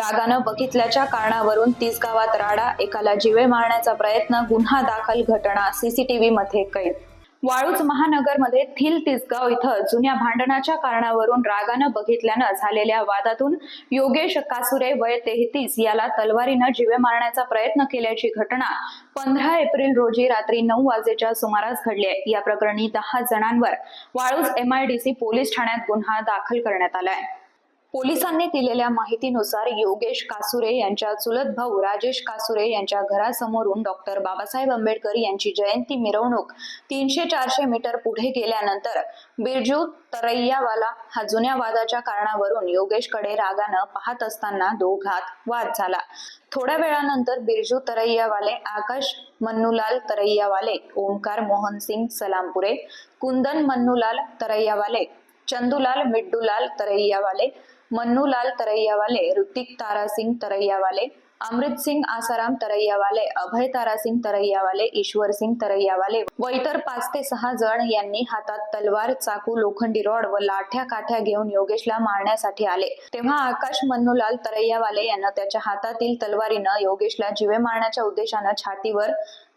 रागानं बघितल्याच्या कारणावरून तीस गावात राडा एकाला जिवे मारण्याचा प्रयत्न गुन्हा दाखल घटना सीसीटीव्ही मध्ये कैद. वाळूज महानगरमध्ये थिल तिसगाव इथं जुन्या भांडणाच्या कारणावरून रागानं बघितल्यानं झालेल्या वादातून योगेश कासुरे वय तेहतीस याला तलवारीनं जिवे मारण्याचा प्रयत्न केल्याची घटना पंधरा एप्रिल रोजी रात्री नऊ वाजेच्या सुमारास घडली आहे. या प्रकरणी दहा जणांवर वाळूज एमआयडीसी पोलीस ठाण्यात गुन्हा दाखल करण्यात आलाय पोलिसांनी दिलेल्या माहितीनुसार योगेश कासुरे यांच्या चुलत भाऊ राजेश कासुरे यांच्या घरासमोरून डॉक्टर बाबासाहेब आंबेडकर यांची जयंती मिरवणूक तीनशे चारशे मीटर पुढे गेल्यानंतर बिरजू तरैयावाला हा जुन्या वादाच्या कारणावरून योगेशकडे रागानं पाहत असताना दोघात वाद झाला. थोड्या वेळानंतर बिरजू तरैयावाले आकाश मन्नूलाल तरैयावाले ओंकार मोहन सिंग सलामपुरे कुंदन मन्नूलाल तरैयावाले चंदूलाल मिड्डूलाल तरैयावाले मन्नूलाल तरैयावाले ऋतिक तारासिंग तरैयावाले अमृत सिंग आसाराम तरैयावाले अभय तारासिंग तरैयावाले ईश्वर सिंग तरैयावाले व इतर पाच ते सहा जण यांनी हातात तलवार चाकू लोखंडी रॉड व लाठ्या काठ्या घेऊन योगेशला मारण्यासाठी आले. तेव्हा आकाश मन्नूलाल तरैयावाले यांना त्याच्या हातातील तलवारीनं योगेशला जिवे मारण्याच्या उद्देशानं छातीवर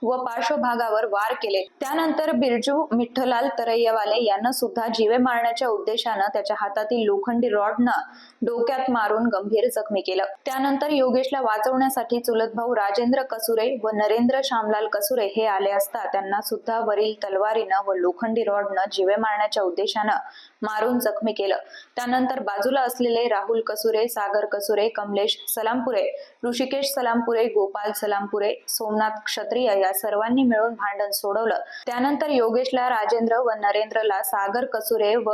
व पार्श्वभागावर वार केले. त्यानंतर बिरजू मिठ्ठलाल तरय्यवाले यांना सुद्धा जिवे मारण्याच्या उद्देशानं त्याच्या हातातील लोखंडी रॉडनं डोक्यात मारून गंभीर जखमी केलं. त्यानंतर योगेशला वाचवण्यासाठी चुलत भाऊ राजेंद्र कसुरे व नरेंद्र श्यामलाल कसुरे हे आले असता त्यांना सुद्धा वरील तलवारीनं व लोखंडी रॉडनं जिवे मारण्याच्या उद्देशानं मारून जखमी केलं. त्यानंतर बाजूला असलेले राहुल कसुरे सागर कसुरे कमलेश सलामपुरे ऋषिकेश सलामपुरे गोपाल सलामपुरे सोमनाथ क्षत्रिय या सर्वांनी मिळून भांडण सोडवलं. त्यानंतर योगेशला राजेंद्र व नरेंद्रला सागर कसुरे व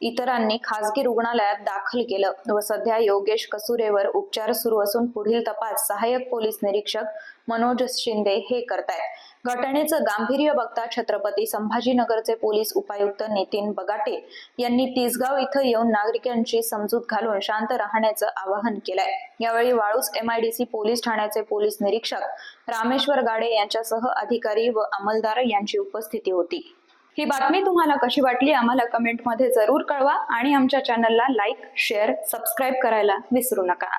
इतरांनी खासगी रुग्णालयात दाखल केलं व सध्या योगेश कसुरेवर उपचार सुरू असून पुढील तपास सहाय्यक पोलीस निरीक्षक मनोज शिंदे हे करतायत. घटनेचं गांभीर्य बघता छत्रपती संभाजीनगरचे पोलीस उपायुक्त नितीन बगाटे यांनी तिसगाव इथं येऊन नागरिकांची समजूत घालून शांत राहण्याचं आवाहन केलंय. यावेळी वाळूस एमआयडीसी पोलीस ठाण्याचे पोलीस निरीक्षक रामेश्वर गाडे यांच्यासह अधिकारी व अंमलदार यांची उपस्थिती होती. ही बातमी तुम्हाला कशी वाटली आम्हाला कमेंटमध्ये जरूर कळवा आणि आमच्या चॅनलला लाईक शेअर सबस्क्राईब करायला विसरू नका.